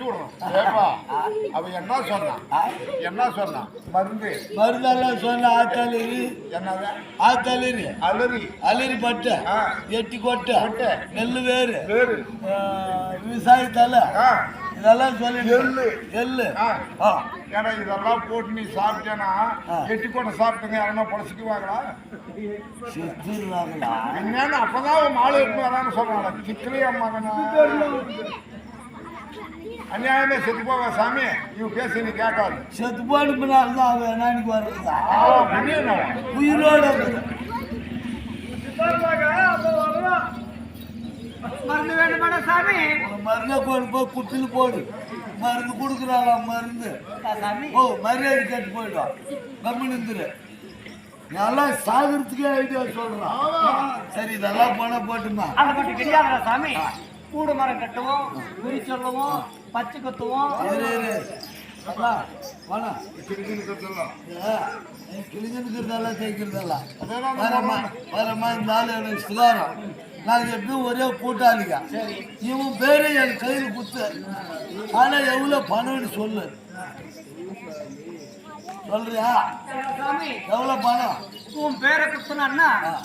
ஏப்பா, அவ என்ன சொன்னான் என்ன சொன்னான் மருந்து. மருந்தெல்லாம் சொன்ன ஆத்தாளரி என்னது? ஆத்தாளரி அலறி. அலரி பட்டை. எட்டி கொட்டை. நெல் வேறு. வேறு. விவசாய தலை ஆ, இதெல்லாம் சொல்லி. எள்ளு. எள்ளு. ஏன்னா இதெல்லாம் போட்டு நீ சாப்பிட்டேன்னா. எட்டி கொண்டு சாப்பிட்டுங்க. யாரா பொழைச்சிக்குவாங்களா? செத்துருவாங்களா? என்னன்னு அப்பதான் அவன் மாலை எடுத்து வரான்னு சொல்றாங்க சிக்கலே மகனா? அநியாயமே செத்து போவ சாமி. இவ பேசி நீ கேட்காது. செத்து போன பின்னால் தான் அவன் என்னன்னு புரியணும். உயிரோட. மருந்து வேணுமாடா சாமி? மருந்தை கொண்டு போய் குட்டில் போடு. மருந்து கொடுக்குறாங்க மருந்து? சாமி. ஓ மரியாதை கட்டு போயிடும் கம்மி நிந்துரு நல்லா சாகிறதுக்கே ஐடியா சொல்றான் சரி இதெல்லாம் பணம் போட்டுமா? சாமி? கூடு மரம் கட்டுவோம் குறி சொல்லுவோம் பச்சை குத்துவோம். கிழிஞ்சுக்கிறதெல்லாம் தேய்க்கிறதெல்லாம். அதெல்லாம் வரமா வரமா இந்த ஆளு எனக்கு சுகாரம் நாங்கள் எப்பயும் ஒரே கூட்டாளிங்க. இவன் பேரு என் கையில் குத்து. ஆனா எவ்வளவு பணம்னு சொல்லு. சொல்றியா? சாமி எவ்வளவு பணம்? உன் பேரை ஆ.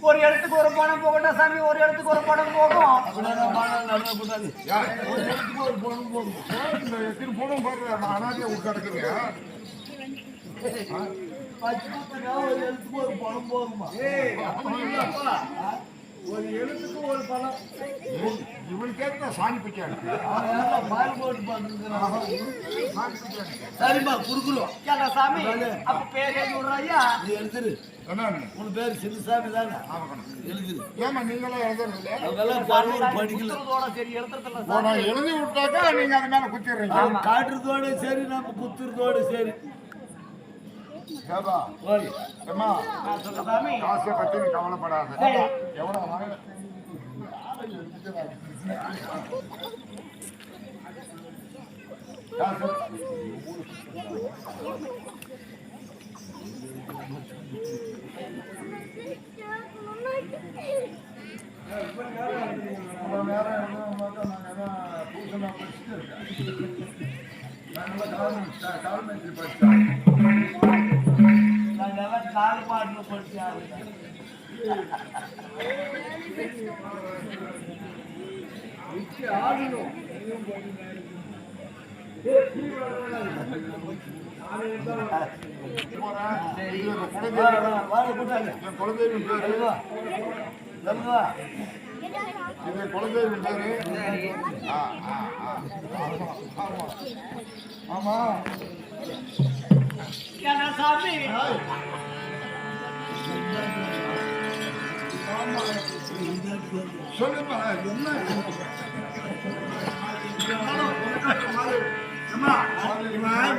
ஒரு இடத்துக்கு ஒரு பணம் போகட்டும் சாமி ஒரு இடத்துக்கு ஒரு பணம் போகும் பணம்? ஒரு இடத்துக்கு ஒரு பணம் போகும் எத்தனை பாரு நான் அனாதையா ஒரு இடத்துக்கு ஒரு பணம் போகுமா? ஒரு எழுத்துக்கு ஒரு பணம். இவனுக்கு ஏற்ற சாணி யாரோ பால் போட்டு பிக்காடு சரிம்மா கொடுக்குறோம் சாமி? அப்ப பேர் எழுதி விடுறாயா? எழுதுரு. உன் பேர் சின்னசாமி தானே? எழுதுரு. ஏமா நீங்களே எழுதுறது படிக்கல. எழுதி விட்டாக்கா நீங்க அது மேல குத்திடுறீங்க? காட்டுறதோட சரி நம்ம குத்துறதோட சரி. காசை பத்தி நீ கவலைப்படாத. காசு. இவ்வளவு நேரம் இருந்தவங்க மட்டும் நாங்க எல்லாம் பூசணா படிச்சுட்டு இருக்கேன். நாங்கெல்லாம் கவர்மெண்ட் கா- கவர்மெண்ட்ல படிச்சோம். நாங்கெல்லாம் கால் பாட்டில் படிச்சாங்க போறேன். வாழ என் ஆ, ஆ, ஆ. ஆமா, ஆமா. ஆமா. சாமி சொல்லுப்பா, என்ன?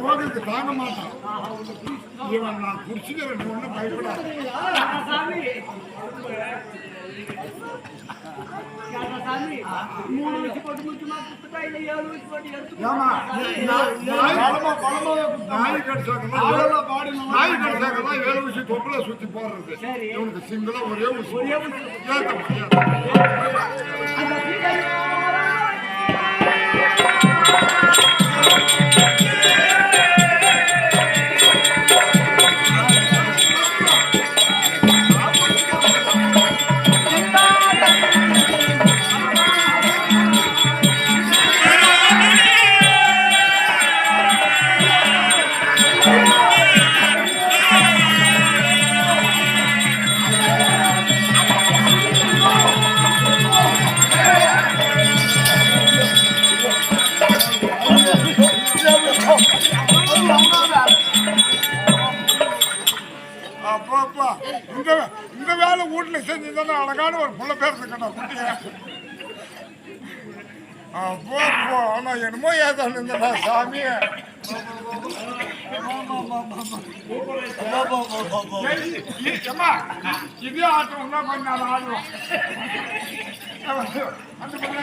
ரோகிக்கு தாங்க மாட்டான். இவன் நான் குடிச்சுக்கிறேன் ஒன்றும் பயப்படாது. கேட்டா சாமி கேட்டா சாமி மூணு வச்சு அப்பப்பா இந்த இந்த வேலை வீட்டில் செஞ்சுதானே அழகான ஒரு புள்ள பேர் இருக்கா குட்டிய. அப்போ அப்போ. என்னமோ ஏதோ இருந்தடா சாமி. இதே ஆட்டம் தான் கொஞ்ச ஆடுவோம் அந்த பிள்ளை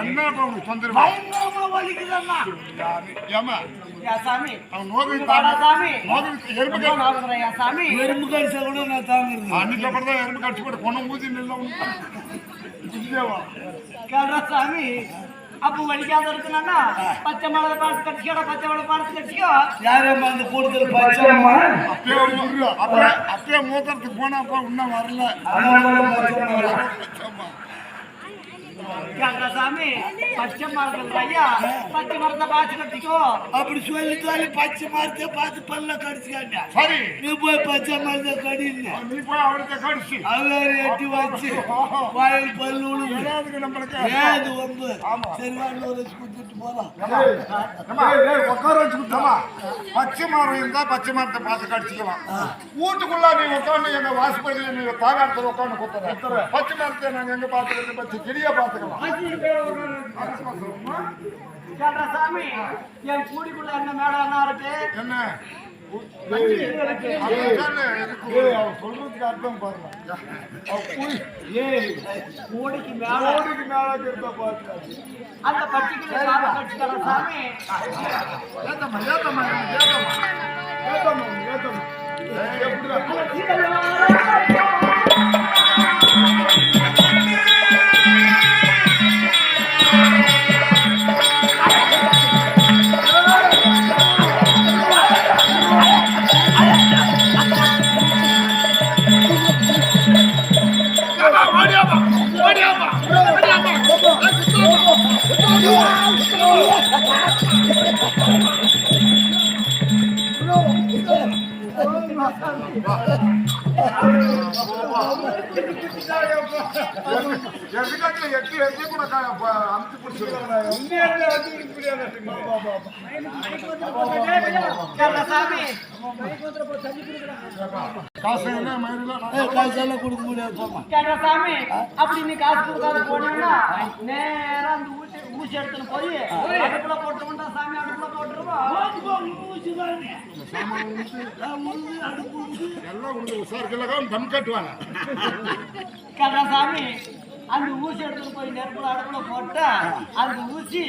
என்ன உனக்கு தொந்தரவு. பயங்கரமா ஏமா சாமி. அவன் நோவி வாடா சாமி. நோவி எறும்பு நாளுக்குறேன் யா சாமி. எறும்பு கடிச்சா கூட நான் தாங்குறது அன்னைக்கு அப்புறம் தான் எறும்பு கடிச்சு போட்டு பொண்ணு ஊதி நில்ல இல்லையாவா கேள்றா சாமி. அப்ப வலிக்காத இருக்கணும்னா பச்சை மிளகா பார்த்து கடிச்சிக்கோ பச்சை மிளகா பார்த்து கடிச்சிக்கோ. யாரம்மா அந்த கூடுதல் பச்சைம்மா அப்பயே அப்பயே அப்பயே மூத்தறதுக்கு போனாப்பா இன்னும் வரல. கேள்றா சாமி பச்சை மரத்தில் ஐயா பச்சை மரத்தை பார்த்து கட்டிக்கோ. அப்படி சொல்லி சொல்லி பச்சை மரத்தை பார்த்து பல்ல கடிச்சுக்காண்டா? சரி. நீ போய் பச்சை மரத்தை கடின நீ போய் அவருக்கு கடிச்சு. அவர் எட்டி வச்சு வாயில் பல்லு நம்மளுக்கு. ஏது வந்து சரி வாங்க ஒரு போலாம். உட்கார கொடுத்தாமா பச்சை மரம் இருந்தா பச்சை மரத்தை பார்த்து கடிச்சுக்கலாம். வீட்டுக்குள்ள நீ உட்காந்து எங்க வாசப்படியில் நீ தாகாரத்தில் உட்காந்து குத்துற. பச்சை மரத்தை நாங்க எங்க பார்த்துக்கிறது? பச்சை செடியா பார்த்துக்கலாம் சாமி என் கூடிக்குள்ள என்ன மேடம் இருக்கு? என்ன? இருக்கு. இருக்கு. சொல்றதுக்கு அர்த்தம் பாருங்க. கூடிக்கு மேல கோடிக்கு மேல இருந்தா பாருங்க அந்த சாமி கடிச்சுக்கிறா சாமி. ஏத்தம்மா ஏத்தம்மா ஏத்தம்மா ஏத்தம்மா. ஏத்தம்மா எப்படிடா? காசு என்ன? கொடுக்க முடியாது அப்படி நீ காசு கொடுக்காத போனீங்கன்னா நேரம் ஊசி எடுத்துன்னு போய் அடுப்புல போட்டுருவோம்டா சாமி அடுப்புல போட்டுருவோம் எல்லாம் உங்களுக்கு உஷாருக்கெல்லாம் தம் கட்டுவாங்க. கேள்றா சாமி அந்த ஊசி எடுத்துன்னு போய் நெருப்புல அடுப்புல போட்டா அந்த ஊசி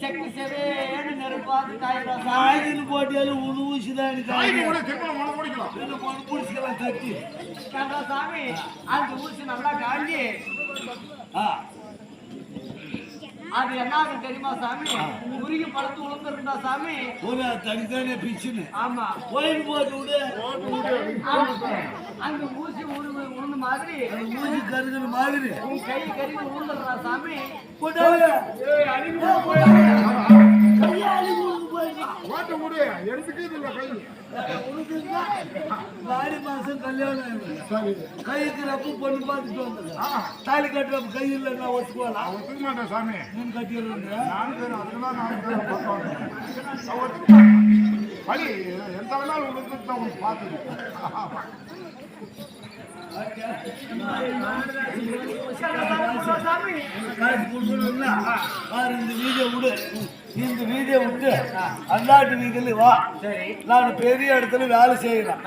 செக்கு செவேன்னு நெருப்பாது காயிரா சாமி. ஆயுதம் போட்டியாலும் உது ஊசி தான் பிடிச்சிக்கலாம் தட்டி கேள்றா சாமி அந்த ஊசி நல்லா காஞ்சி ஆ. அது என்ன ஆகும் தெரியுமா சாமி? உருகி பழத்து உளுந்துருந்தா சாமி? ஒரு தனித்தானே பிச்சுன்னு. ஆமா. கோயில் போட்டு விடு. அந்த ஊசி உருவு உளுந்து மாதிரி. ஊசி கருகிற மாதிரி. உன் கை கறி உளுந்துடுறா சாமி. போட்டாங்க ஓட்ட முடி எடுத்துக்கே இல்லை கை. ஆடி மாசம் கல்யாணம் ஆயிடுது. கைக்கு ரப்பு பொண்ணு பார்த்துட்டு வந்தது. தாலி கட்டுறப்ப கை இல்லை நான் ஒத்துக்குவாளா ஒத்துக்க மாட்டேன் சாமி. நீங்க கட்டிடுற நாலு பேர் அதுக்கெல்லாம் நாலு பேர் மாட்டேன். வழி எந்த வேணாலும் உங்களுக்கு தான் உங்களுக்கு பார்த்துது சாமி காசு கொடுக்கணும்னா பாரு இந்த வீடியோ விடு. இந்த வீடியோ விட்டு அந்தாட்டு வீதியில் வா. நான் பெரிய இடத்துல வேலை செய்யறேன்.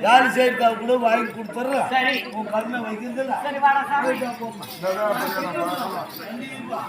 வேலை செய்யறதா கூட வாங்கி கொடுத்துட்றேன். சரி. உன் கண்ணை வைக்கிறதுல சரி வாடா சாமி. போமா கண்டிப்பா